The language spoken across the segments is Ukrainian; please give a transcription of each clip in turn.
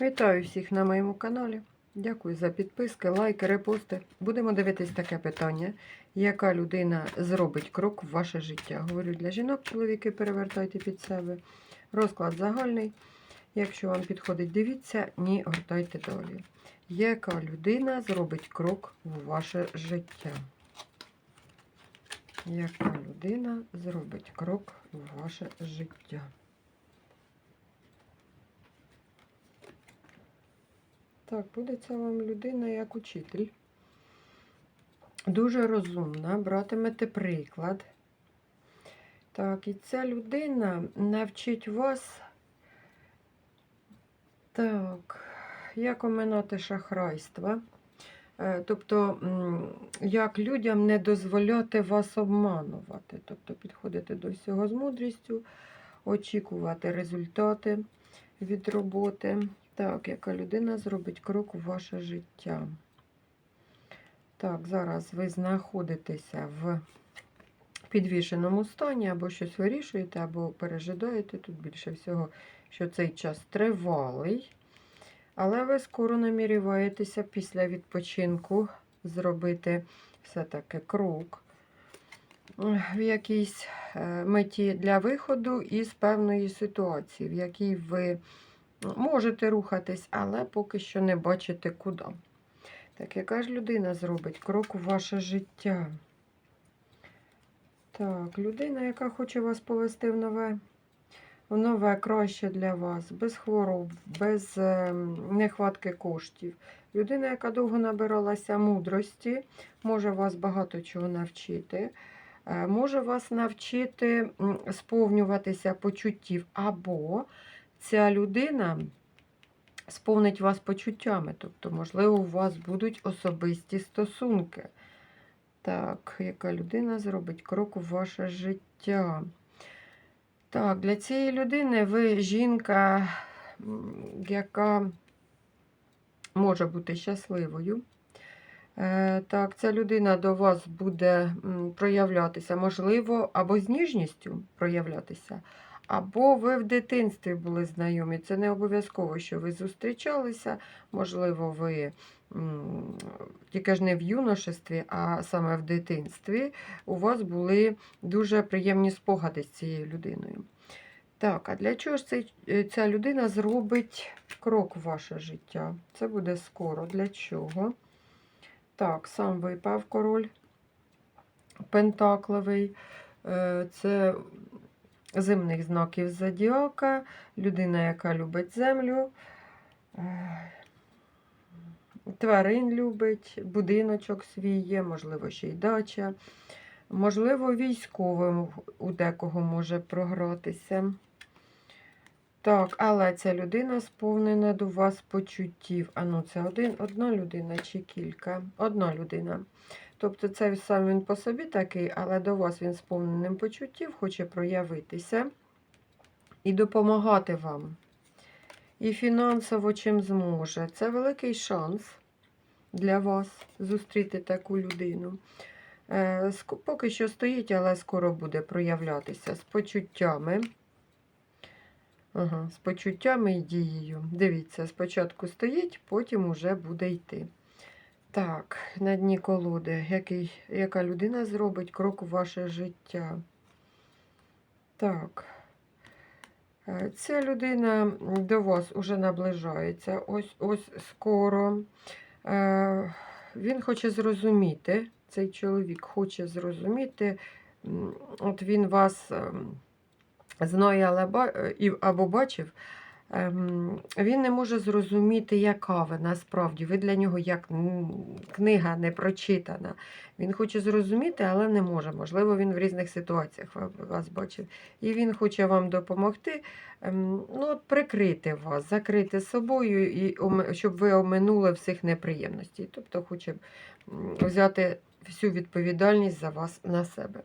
Вітаю всіх на моєму каналі. Дякую за підписки, лайки, репости. Будемо дивитись таке питання. Яка людина зробить крок в ваше життя? Говорю для жінок, чоловіки, перевертайте під себе. Розклад загальний. Якщо вам підходить, дивіться, ні, гортайте далі. Яка людина зробить крок в ваше життя? Яка людина зробить крок в ваше життя? Так, буде ця вам людина як учитель. Дуже розумна, братимете приклад. Так, і ця людина навчить вас, так, як оминати шахрайства. Е, Тобто, як людям не дозволяти вас обманувати. Тобто підходити до всього з мудрістю, очікувати результати від роботи. Так, яка людина зробить крок у ваше життя. Так, зараз ви знаходитеся в підвішеному стані, або щось вирішуєте, або пережидаєте. Тут більше всього, що цей час тривалий. Але ви скоро намірюєтеся після відпочинку зробити все-таки крок в якійсь е, меті для виходу із певної ситуації, в якій ви можете рухатись, але поки що не бачите куди. Так, яка ж людина зробить крок у ваше життя? Так, людина, яка хоче вас повести в нове, в нове краще для вас, без хвороб, без е, нехватки коштів. Людина, яка довго набиралася мудрості, може вас багато чого навчити. е, Може вас навчити сповнюватися почуттів, або ця людина сповнить вас почуттями. Тобто, можливо, у вас будуть особисті стосунки. Так, яка людина зробить крок у ваше життя? Так, для цієї людини ви жінка, яка може бути щасливою. Е, Так, ця людина до вас буде проявлятися, можливо, або з ніжністю проявлятися, або ви в дитинстві були знайомі. Це не обов'язково, що ви зустрічалися. Можливо, ви тільки ж не в юношестві, а саме в дитинстві. У вас були дуже приємні спогади з цією людиною. Так, а для чого ж цей, е, ця людина зробить крок в ваше життя? Це буде скоро. Для чого? Так, сам випав король пентакловий. Е, Це земних знаків зодіака, людина, яка любить землю, е, тварин любить, будиночок свій є, можливо, ще й дача. Можливо, військовим у декого може програтися. Так, але ця людина сповнена до вас почуттів. А ну, це один, одна людина чи кілька? Одна людина. Тобто, це сам він по собі такий, але до вас він сповненим почуттів, хоче проявитися і допомагати вам. І фінансово чим зможе. Це великий шанс для вас зустріти таку людину. Е, Поки що стоїть, але скоро буде проявлятися з почуттями. Ага, з почуттями і дією. Дивіться, спочатку стоїть, потім уже буде йти. Так, на дні колоди. Який, яка людина зробить крок у ваше життя? Так. Е, Ця людина до вас уже наближається. Ось ось скоро. Е, Він хоче зрозуміти, цей чоловік хоче зрозуміти, от він вас ем, знає е, або бачив, він не може зрозуміти, яка ви насправді. Ви для нього як книга не прочитана. Він хоче зрозуміти, але не може. Можливо, він в різних ситуаціях вас бачив. І він хоче вам допомогти, ем, ну, прикрити вас, закрити собою, і щоб ви оминули всіх неприємностей. Тобто хоче взяти всю відповідальність за вас на себе.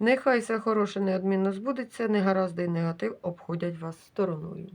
Нехай все хороше неодмінно збудеться, негаразди і негатив обходять вас стороною.